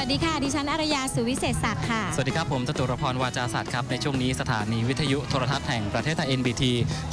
วัสดีค่ะ ดิฉันอารยาสุวิเศษศักดิ์ค่ะ สวัสดีครับ ผมจตุรพรวาจาศาสตร์ครับ ในช่วงนี้สถานีวิทยุโทรทัศน์แห่งประเทศไทย NBT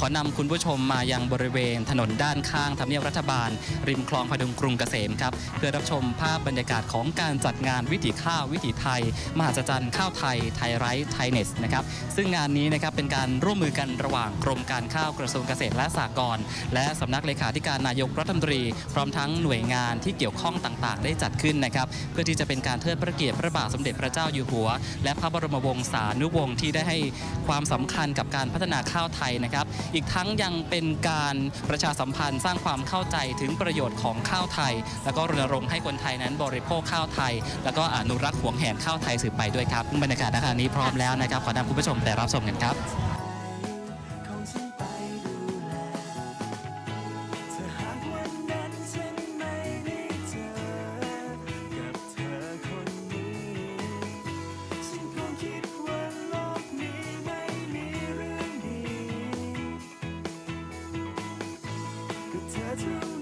ขอนำคุณผู้ชมมายังบริเวณถนนด้านข้างทำเนียบรัฐบาล ริมคลองพดุงกรุงเกษมครับ เพื่อรับชมภาพบรรยากาศของการจัดงานวิถีข้าววิถีไทย มหัศจรรย์ข้าวไทยไทยไรท์ไทยเนสนะครับ ซึ่งงานนี้นะครับเป็นการร่วมมือกันระหว่างกรมการข้าวกระทรวงเกษตรและสหกรณ์และสำนักเลขาธิการนายกรัฐมนตรี พร้อมทั้งหน่วยงานที่เกี่ยวข้องต่างๆ ได้จัดขึ้นนะครับเพื่อที่จะเป็นการเทิดพระเกียรติพระบาทสมเด็จพระเจ้าอยู่หัว และพระบรมวงศานุวงศ์ที่ได้ให้ความสำคัญกับการพัฒนาข้าวไทยนะครับ อีกทั้งยังเป็นการประชาสัมพันธ์สร้างความเข้าใจถึงประโยชน์ของข้าวไทย แล้วก็รณรงค์ให้คนไทยนั้นบริโภคข้าวไทย แล้วก็อนุรักษ์หวงแหนข้าวไทยสืบไปด้วยครับบรรยากาศณขณะนี้พร้อมแล้วนะครับขอนำคุณผู้ชมไปรับชมกันครับ ก็